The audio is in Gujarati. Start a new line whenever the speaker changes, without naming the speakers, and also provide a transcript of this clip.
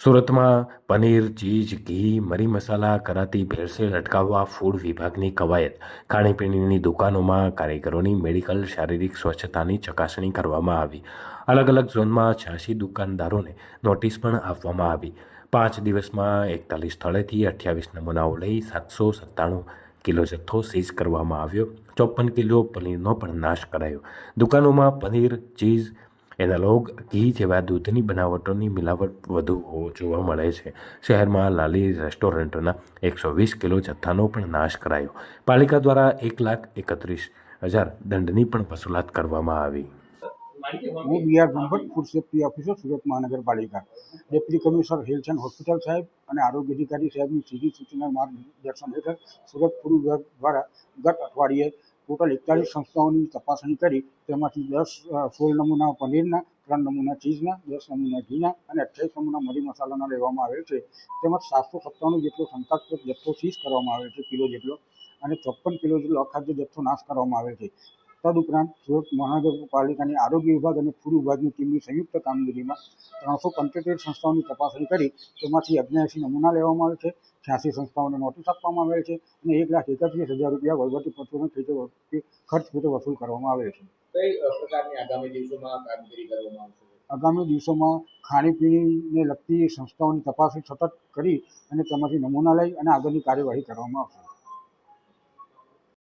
સુરતમાં પનીર, ચીઝ, ઘી, મરી મસાલા, કરાતી ભેળસેળ અટકાવવા ફૂડ વિભાગની કવાયત. ખાણીપીણીની દુકાનોમાં કારીગરોની મેડિકલ શારીરિક સ્વચ્છતાની ચકાસણી કરવામાં આવી. અલગ અલગ ઝોનમાં છ્યાસી દુકાનદારોને નોટિસ પણ આપવામાં આવી. પાંચ દિવસમાં એકતાલીસ સ્થળેથી અઠ્યાવીસ નમૂનાઓ લઈ સાતસો સત્તાણું કિલો જથ્થો સીઝ કરવામાં આવ્યો. ચોપન કિલો પનીરનો પણ નાશ કરાયો. દુકાનોમાં પનીર, ચીઝ એનાલોગ ઘી જેવા દૂધની બનાવટોની મિલાવટ વધુ હોવો જોવા મળે છે. શહેરમાં લાલી રેસ્ટોરન્ટના એકસો વીસ કિલો જથ્થાનો પણ નાશ કરાયો. પાલિકા દ્વારા એક લાખ એકત્રીસ હજાર દંડની પણ વસૂલાત કરવામાં આવી.
હું B R Brahmbhatt food safety officer, Surat મહાનગરપાલિકા. Deputy commissioner health and hospital સાહેબ અને આરોગ્ય અધિકારી સાહેબની સીધી સૂચના માર્ગદર્શન હેઠળ સુરત ફૂડ વિભાગ દ્વારા ગત અઠવાડિયે ટોટલ એકતાલીસ સંસ્થાઓની તપાસણી કરી, તેમાંથી દસ સોળ નમૂના પનીરના, ત્રણ નમૂના ચીઝના, દસ નમૂના ઘીના અને અઠ્યાવીસ નમૂના મરી મસાલાના લેવામાં આવેલ છે. તેમજ સાતસો સત્તાણું જેટલો શંકાસ્પદ જથ્થો સીઝ કરવામાં આવેલ છે, કિલો જેટલો, અને ચોપ્પન કિલો જેટલો અખાદ્ય જથ્થો નાશ કરવામાં આવેલ છે. તદુપરાંત સુરત મહાનગરપાલિકાની આરોગ્ય વિભાગ અને ફૂડ વિભાગની ટીમની સંયુક્ત કામગીરીમાં ત્રણસો પંચોતેર સંસ્થાઓની તપાસણી કરી તેમાંથી અગ્યાસી નમૂના લેવામાં આવે છે છ્યાસી સંસ્થાઓને નોટિસ આપવામાં આવેલ છે અને એક લાખ એકત્રીસ હજાર રૂપિયા વહીવટી પત્રોને ખેતે ખર્ચ પેટે વસૂલ કરવામાં આવેલ છે.
કઈ પ્રકારની આગામી દિવસોમાં કામગીરી કરવામાં આવશે?
આગામી દિવસોમાં ખાણીપીણીને લગતી સંસ્થાઓની તપાસણી સતત કરી અને તેમાંથી નમૂના લઈ અને આગળની કાર્યવાહી કરવામાં આવશે.